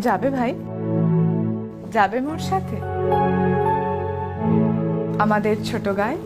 যাবে ভাই। যাবে মোর সাথে। আমাদের ছোট গায়ে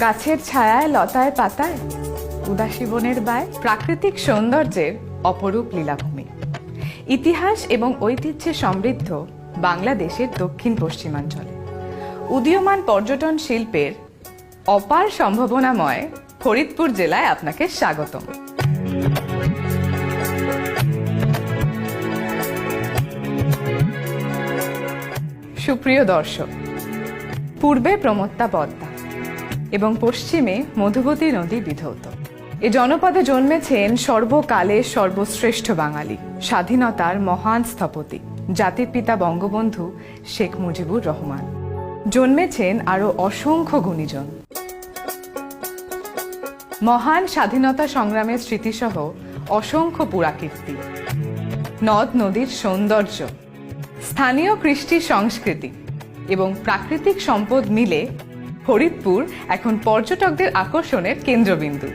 গাছের ছায়ায়, লতায় পাতায়, উদাসী বনের বায়, প্রাকৃতিক সৌন্দর্যের অপরূপ লীলাভূমি। ইতিহাস এবং ঐতিহ্যে সমৃদ্ধ বাংলাদেশের দক্ষিণ পশ্চিমাঞ্চলে। উদীয়মান পর্যটন শিল্পের অপার সম্ভাবনাময় ফরিদপুর জেলায় আপনাকে স্বাগতম। সুপ্রিয় দর্শক, পূর্বে প্রমত্তা পদ্মা এবং পশ্চিমে মধুবতী নদী বিধৌত। এ জনপদে জন্মেছেন সর্বকালের সর্বশ্রেষ্ঠ বাঙালি, স্বাধীনতার মহান স্থপতি, জাতির পিতা বঙ্গবন্ধু শেখ মুজিবুর রহমান। জন্মেছেন আরও অসংখ্য গুণীজন। মহান স্বাধীনতা সংগ্রামের স্মৃতিসহ অসংখ্য পুরাকীর্তি। নদ নদীর সৌন্দর্য স্থানীয় কৃষ্টি সংস্কৃতি এবং প্রাকৃতিক সম্পদ মিলে ফরিদপুর এখন পর্যটকদের আকর্ষণের কেন্দ্রবিন্দু।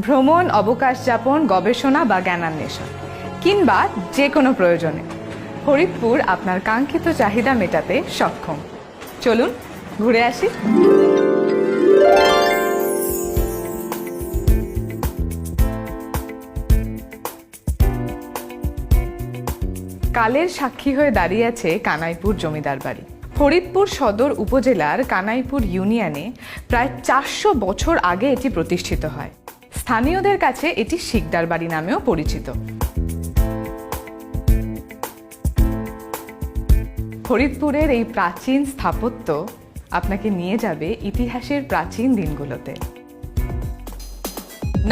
ভ্রমণ, অবকাশ যাপন, গবেষণা বা জ্ঞানান্বেষণ, কিংবা যে কোনো প্রয়োজনে। ফরিদপুর আপনার কাঙ্ক্ষিত চাহিদা মেটাতে সক্ষম। চলুন, ঘুরে আসি। কালের সাক্ষী হয়ে দাঁড়িয়ে আছে কানাইপুর জমিদার বাড়ি। ফরিদপুর সদর উপজেলার কানাইপুর ইউনিয়নে প্রায় চারশো বছর আগে এটি প্রতিষ্ঠিত হয়। স্থানীয়দের কাছে এটি শিকদার বাড়ি নামেও পরিচিত। ফরিদপুরের এই প্রাচীন স্থাপত্য আপনাকে নিয়ে যাবে ইতিহাসের প্রাচীন দিনগুলোতে।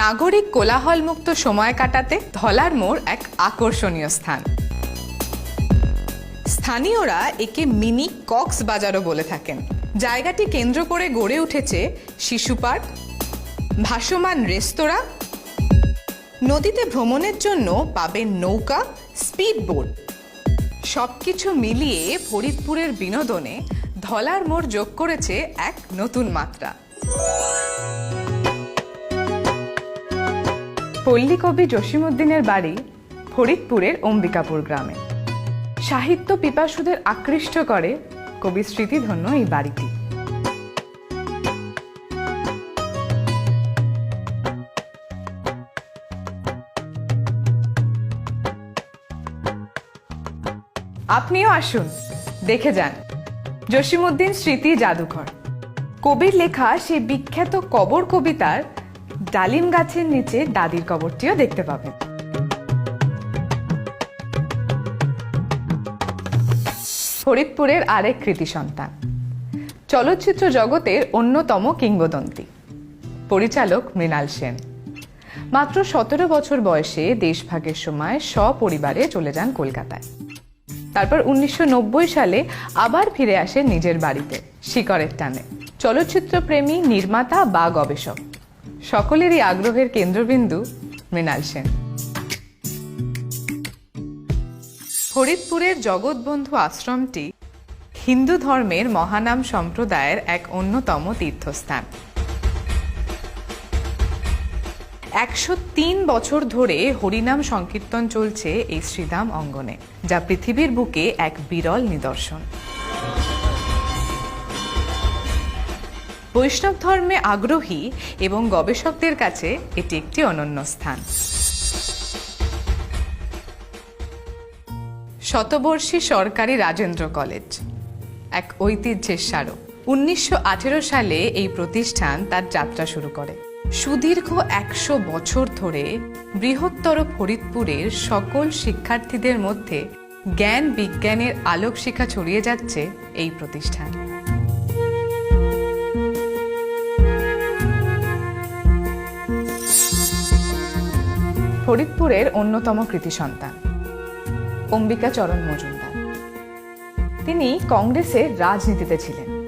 নাগরিক কোলাহলমুক্ত সময় কাটাতে ধলার মোড় এক আকর্ষণীয় স্থান। স্থানীয়রা একে মিনি কক্সবাজারও বলে থাকেন। জায়গাটি কেন্দ্র করে গড়ে উঠেছে শিশু পার্ক, ভাসমান রেস্তোরাঁ, নদীতে ভ্রমণের জন্য পাবেন নৌকা, স্পিড বোট। সবকিছু মিলিয়ে ফরিদপুরের বিনোদনে ধলার মোড় যোগ করেছে এক নতুন মাত্রা। পল্লী কবি জসিমুদ্দিনের বাড়ি ফরিদপুরের অম্বিকাপুর গ্রামে। সাহিত্য পিপাসুদের আকৃষ্ট করে কবি স্মৃতিধন্য এই বাড়িটি। আপনিও আসুন, দেখে যান। জসিমুদ্দিন স্মৃতি জাদুঘর। কবির লেখা সেই বিখ্যাত কবর কবিতার ডালিম গাছের নিচে দাদির কবরটিও দেখতে পাবেন। ফরিদপুরের আরেক কৃতি সন্তান। চলচ্চিত্র জগতের অন্যতম কিংবদন্তি। পরিচালক মৃণাল সেন। মাত্র সতেরো বছর বয়সে দেশভাগের সময় সপরিবারে চলে যান কলকাতায়। তারপর উনিশশো নব্বই সালে আবার ফিরে আসেন নিজের বাড়িতে শিকরের টানে। চলচ্চিত্র প্রেমী নির্মাতা বা গবেষক। সকলেরই আগ্রহের কেন্দ্রবিন্দু মৃণাল সেন। ফরিদপুরের জগৎবন্ধু আশ্রমটি হিন্দু ধর্মের মহানাম সম্প্রদায়ের এক অন্যতম তীর্থস্থান। একশো তিন বছর ধরে হরিনাম সংকীর্তন চলছে এই শ্রীধাম অঙ্গনে, যা পৃথিবীর বুকে এক বিরল নিদর্শন। বৈষ্ণব ধর্মে আগ্রহী এবং গবেষকদের কাছে এটি একটি অনন্য স্থান। শতবর্ষী সরকারি রাজেন্দ্র কলেজ। এক ঐতিহ্যের স্মারক। উনিশশো আঠেরো সালে এই প্রতিষ্ঠান তার যাত্রা শুরু করে। সুদীর্ঘ একশো বছর ধরে বৃহত্তর ফরিদপুরের সকল শিক্ষার্থীদের মধ্যে জ্ঞান বিজ্ঞানের আলোক শিখা ছড়িয়ে যাচ্ছে এই প্রতিষ্ঠান। ফরিদপুরের অন্যতম কৃতি সন্তান। অম্বিকা চরণ মজুমদার। তিনি কংগ্রেসের রাজনীতিতে ছিলেন।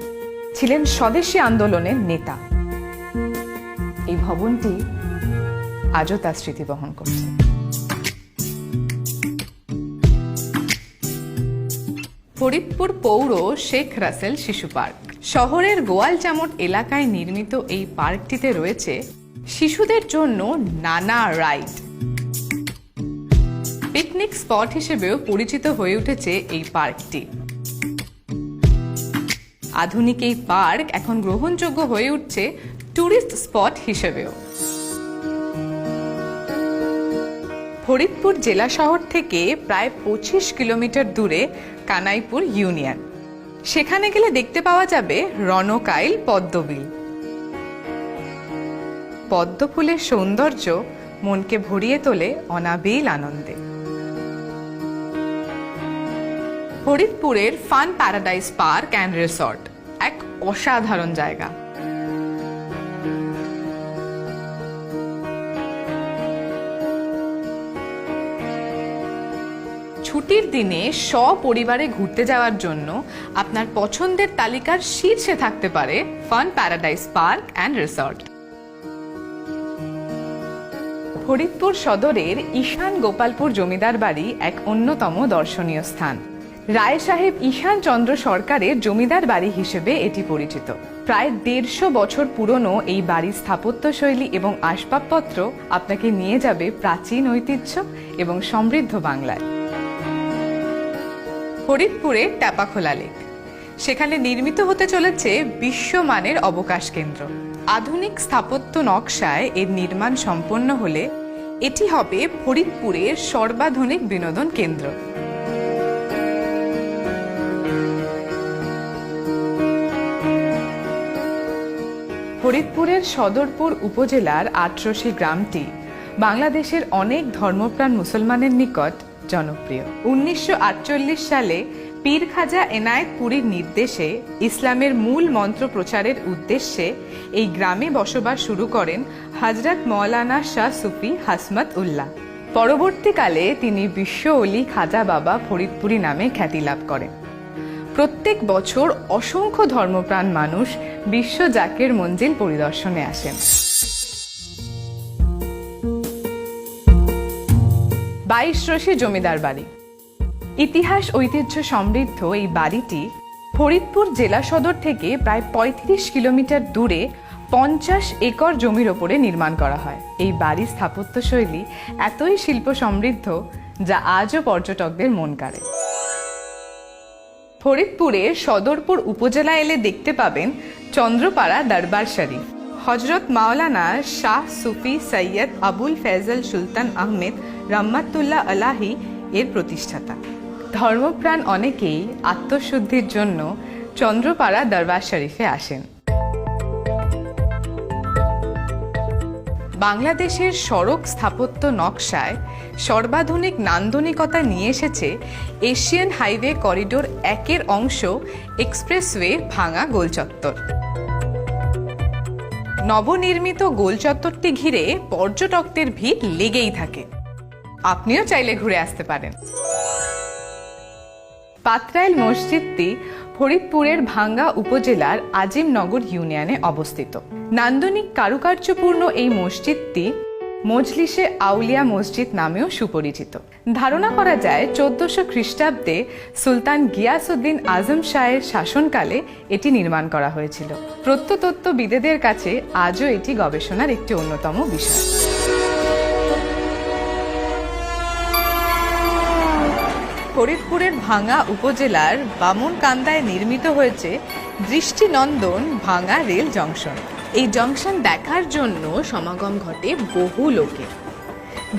ছিলেন স্বদেশী আন্দোলনের নেতা। এই ভবনটি আজও তার স্মৃতি বহন করছে। ফরিদপুর পৌর শেখ রাসেল শিশু পার্ক। শহরের গোয়াল চামট এলাকায় নির্মিত এই পার্কটিতে রয়েছে শিশুদের জন্য নানা রাইড। পিকনিক স্পট হিসেবেও পরিচিত হয়ে উঠেছে এই পার্কটি। আধুনিক এই পার্ক এখন গ্রহণযোগ্য হয়ে উঠছে ট্যুরিস্ট স্পট হিসেবেও। ফরিদপুর জেলা শহর থেকে প্রায় পঁচিশ কিলোমিটার দূরে কানাইপুর ইউনিয়ন। সেখানে গেলে দেখতে পাওয়া যাবে রনকাইল পদ্মবিল। পদ্মফুলের সৌন্দর্য মনকে ভরিয়ে তোলে অনাবিল আনন্দে। ফরিদপুরের fun paradise park and resort, এক অসাধারণ জায়গা। ছুটির দিনে সপরিবারে ঘুরতে যাওয়ার জন্য আপনার পছন্দের তালিকার শীর্ষে থাকতে পারে fun paradise park and resort. Faridpur সদরের ঈশান গোপালপুর জমিদার বাড়ি এক অন্যতম দর্শনীয় স্থান। রায় সাহেব ঈশান চন্দ্র সরকারের জমিদার বাড়ি হিসেবে এটি পরিচিত। প্রায় দেড়শো বছর পুরনো এই বাড়ির স্থাপত্যশৈলী এবং আসবাবপত্র আপনাকে নিয়ে যাবে প্রাচীন ঐতিহ্য এবং সমৃদ্ধ বাংলায়। ফরিদপুরে ট্যাপাখোলা লেক। সেখানে নির্মিত হতে চলেছে বিশ্বমানের অবকাশ কেন্দ্র। আধুনিক স্থাপত্য নকশায় এর নির্মাণ সম্পন্ন হলে এটি হবে ফরিদপুরের সর্বাধুনিক বিনোদন কেন্দ্র। ফরিদপুরের সদরপুর উপজেলার আটরশি গ্রামটি বাংলাদেশের অনেক ধর্মপ্রাণ মুসলমানের নিকট জনপ্রিয়। উনিশশো আটচল্লিশ সালে পীর খাজা এনায়েত পুরীর নির্দেশে ইসলামের মূল মন্ত্র প্রচারের উদ্দেশ্যে এই গ্রামে বসবাস শুরু করেন হজরত মৌলানা শাহ সুফি হাসমত উল্লাহ। পরবর্তীকালে তিনি বিশ্ব অলি খাজা বাবা ফরিদপুরি নামে খ্যাতি লাভ করেন। প্রত্যেক বছর অসংখ্য ধর্মপ্রাণ মানুষ বিশ্ব জাকের মঞ্জিল পরিদর্শনে আসেন। বাইশ রশি জমিদার বাড়ি। ইতিহাস, ঐতিহ্য সমৃদ্ধ এই বাড়িটি ফরিদপুর জেলা সদর থেকে প্রায় ৩৫ কিলোমিটার দূরে পঞ্চাশ একর জমির ওপরে নির্মাণ করা হয়। এই বাড়ির স্থাপত্যশৈলী এতই শিল্প সমৃদ্ধ যা আজও পর্যটকদের মন কাড়ে। ফরিদপুরের সদরপুর উপজেলা এলে দেখতে পাবেন চন্দ্রপাড়া দরবার শরীফ। হজরত মাওলানা শাহ সুফি সৈয়দ আবুল ফেজল সুলতান আহমেদ রহমাতুল্লাহ আলাহি এর প্রতিষ্ঠাতা। ধর্মপ্রাণ অনেকেই আত্মশুদ্ধির জন্য চন্দ্রপাড়া দরবার শরীফে আসেন। বাংলাদেশের সড়ক স্থাপত্য নকশায় সর্বাধুনিক নান্দনিকতা নিয়ে এসেছে এশিয়ান হাইওয়ে করিডোর একের অংশ এক্সপ্রেসওয়ে ভাঙা গোলচত্বর নবনির্মিত গোলচত্বরটি ঘিরে পর্যটকদের ভিড় লেগেই থাকে। আপনিও চাইলে ঘুরে আসতে পারেন। পাত্রাইল মসজিদটি ফরিদপুরের ভাঙ্গা উপজেলার আজিমনগর ইউনিয়নে অবস্থিত। নান্দনিক কারুকার্যপূর্ণ এই মসজিদটি মজলিসে আউলিয়া মসজিদ নামেও সুপরিচিত। ধারণা করা যায়, চোদ্দশো খ্রিস্টাব্দে সুলতান গিয়াসুদ্দিন আজম শাহের শাসনকালে এটি নির্মাণ করা হয়েছিল। প্রত্নতত্ত্ববিদেদের কাছে আজও এটি গবেষণার একটি অন্যতম বিষয়। ফরিদপুরের ভাঙা উপজেলার বামুনকান্দায় নির্মিত হয়েছে দৃষ্টিনন্দন ভাঙা রেল জংশন। এই জংশন দেখার জন্য সমাগম ঘটে বহু লোকের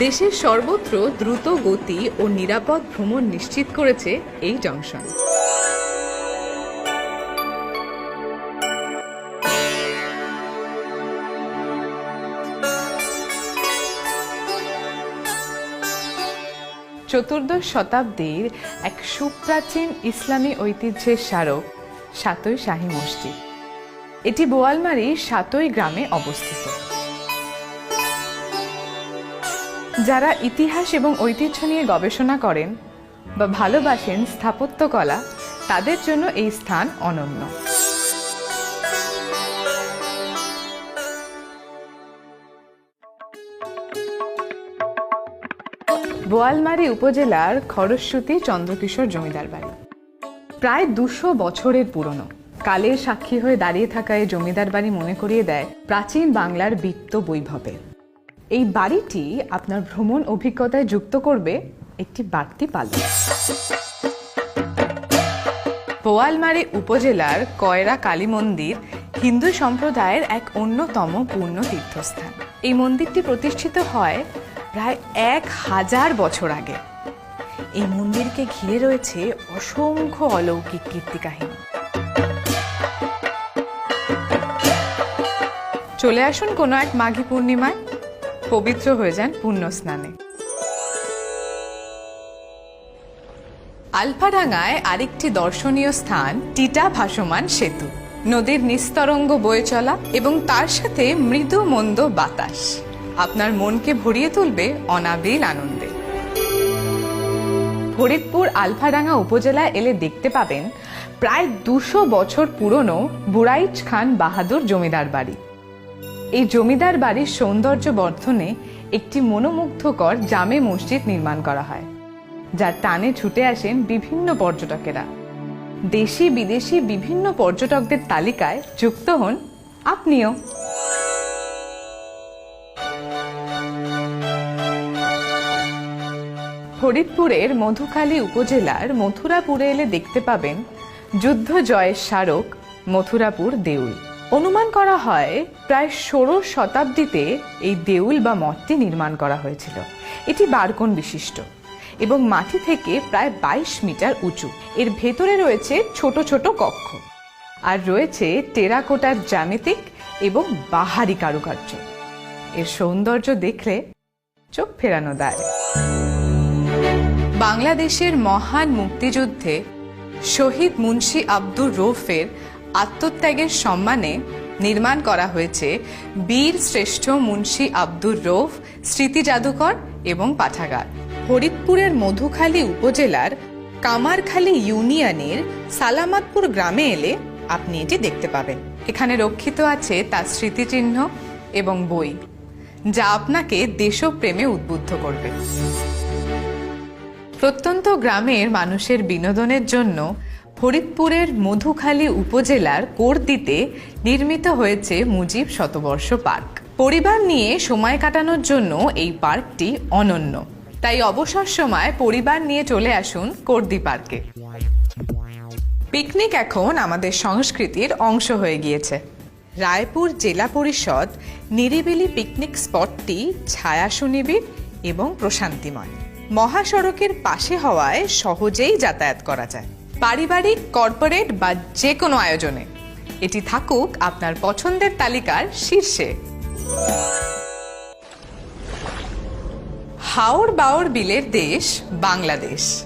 দেশের সর্বত্র দ্রুত গতি ও নিরাপদ ভ্রমণ নিশ্চিত করেছে এই জংশন। চতুর্দশ শতাব্দীর এক সুপ্রাচীন ইসলামী ঐতিহ্যের স্মারক, সাতই শাহী মসজিদ। এটি বোয়ালমারির সাতই গ্রামে অবস্থিত। যারা ইতিহাস এবং ঐতিহ্য নিয়ে গবেষণা করেন বা ভালোবাসেন স্থাপত্যকলা তাদের জন্য এই স্থান অনন্য। বোয়ালমারী উপজেলার খরস্বতী চন্দ্রকিশোর জমিদার বাড়ি। প্রায় দুশো বছরের পুরনো। কালের সাক্ষী হয়ে দাঁড়িয়ে থাকা এই জমিদার বাড়ি মনে করিয়ে দেয় প্রাচীন বাংলার বৃত্ত বৈভবের এই বাড়িটি আপনার ভ্রমণ অভিজ্ঞতায় যুক্ত করবে একটি বাড়তি পালক। বোয়ালমারি উপজেলার কয়রা কালী মন্দির হিন্দু সম্প্রদায়ের এক অন্যতম পূর্ণ তীর্থস্থান। এই মন্দিরটি প্রতিষ্ঠিত হয় প্রায় এক হাজার বছর আগে। এই মন্দিরকে ঘিরে রয়েছে অসংখ্য অলৌকিক কীর্তিকাহিনী চলে আসুন কোনো এক মাঘী পূর্ণিমায়, পবিত্র হয়ে যান পুণ্য স্নানে আলফাডাঙ্গায় আরেকটি দর্শনীয় স্থান, টিটা ভাসমান সেতু। নদীর নিস্তরঙ্গ বয়ে চলা এবং তার সাথে মৃদু মন্দ বাতাস। আপনার মনকে ভরিয়ে তুলবে অনাবিল আনন্দে। ফরিদপুর আলফাডাঙ্গা উপজেলায় এলে দেখতে পাবেন প্রায় দুশো বছর পুরনো বুরাইচ খান বাহাদুর জমিদার বাড়ি। এই জমিদার বাড়ির সৌন্দর্য বর্ধনে একটি মনোমুগ্ধকর জামে মসজিদ নির্মাণ করা হয়, যার টানে ছুটে আসেন বিভিন্ন পর্যটকেরা। দেশি বিদেশি বিভিন্ন পর্যটকদের তালিকায় যুক্ত হন আপনিও। ফরিদপুরের মধুখালী উপজেলার মথুরাপুরে এলে দেখতে পাবেন যুদ্ধ জয়ের স্মারক মথুরাপুর দেউল। অনুমান করা হয় প্রায় ষোড়শ শতাব্দীতে এই দেউল বা মঠটি নির্মাণ করা হয়েছিল। এটি বারকোণ বিশিষ্ট এবং মাটি থেকে প্রায় বাইশ মিটার উঁচু। এর ভেতরে রয়েছে ছোট ছোট কক্ষ আর রয়েছে টেরাকোটার জ্যামিতিক এবং বাহারি কারুকার্য। এর সৌন্দর্য দেখলে চোখ ফেরানো দায়। বাংলাদেশের মহান মুক্তিযুদ্ধে শহীদ মুন্সি আব্দুর রৌফের আত্মত্যাগের সম্মানে নির্মাণ করা হয়েছে বীর শ্রেষ্ঠ মুন্সি আব্দুর রৌফ, স্মৃতি জাদুঘর এবং পাঠাগার। হরিদপুরের মধুখালী উপজেলার কামারখালী ইউনিয়নের সালামাতপুর গ্রামে এলে আপনি এটি দেখতে পাবেন। এখানে রক্ষিত আছে তার স্মৃতিচিহ্ন এবং বই, যা আপনাকে দেশপ্রেমে উদ্বুদ্ধ করবে। প্রত্যন্ত গ্রামের মানুষের বিনোদনের জন্য ফরিদপুরের মধুখালী উপজেলার কোর্দিতে নির্মিত হয়েছে মুজিব শতবর্ষ পার্ক। পরিবার নিয়ে সময় কাটানোর জন্য এই পার্কটি অনন্য। তাই অবসর সময় পরিবার নিয়ে চলে আসুন কোর্দি পার্কে। পিকনিক এখন আমাদের সংস্কৃতির অংশ হয়ে গিয়েছে। রায়পুর জেলা পরিষদ নিরিবিলি পিকনিক স্পটটি ছায়া সুনিবিড় এবং প্রশান্তিময়। মহাসড়কের পাশে হওয়ায় সহজেই যাতায়াত করা যায়। পারিবারিক, কর্পোরেট বা যে কোনো আয়োজনে। এটি থাকুক আপনার পছন্দের তালিকার শীর্ষে। হাওড় বাওড় বিলের দেশ বাংলাদেশ।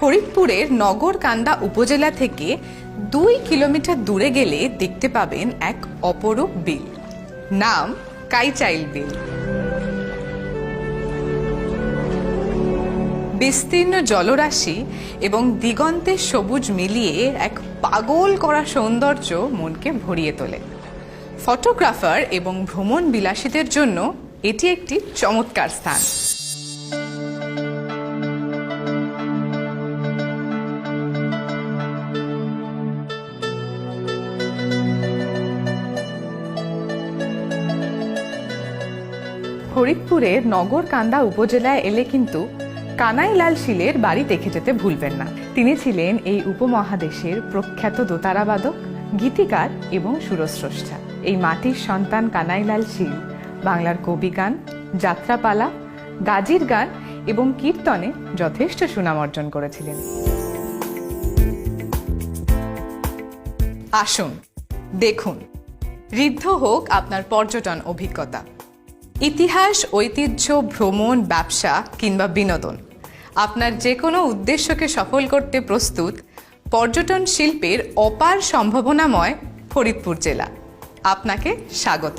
ফরিদপুরের নগরকান্দা উপজেলা থেকে দুই কিলোমিটার দূরে গেলে দেখতে পাবেন এক অপরূপ বিল। নাম কাইচাইল বিল। বিস্তীর্ণ জলরাশি এবং দিগন্তের সবুজ মিলিয়ে এক পাগল করা সৌন্দর্য মনকে ভরিয়ে তোলে। ফটোগ্রাফার এবং ভ্রমণ বিলাসীদের জন্য এটি একটি চমৎকার স্থান। ফরিদপুরের নগরকান্দা উপজেলায় এলে কিন্তু কানাইলাল শিলের বাড়ি দেখে যেতে ভুলবেন না। তিনি ছিলেন এই উপমহাদেশের প্রখ্যাত দোতারাবাদক, গীতিকার এবং সুরস্রষ্টা। এই মাটির সন্তান কানাইলাল শীল, বাংলার কবি গান, যাত্রাপালা, গাজির গান এবং কীর্তনে যথেষ্ট সুনাম অর্জন করেছিলেন। আসুন, দেখুন, ঋদ্ধ হোক আপনার পর্যটন অভিজ্ঞতা। ইতিহাস, ঐতিহ্য, ভ্রমণ, ব্যবসা কিংবা বিনোদন। আপনার যে কোনো উদ্দেশ্যকে সফল করতে প্রস্তুত পর্যটন শিল্পের অপার সম্ভাবনাময় ফরিদপুর জেলা। আপনাকে স্বাগত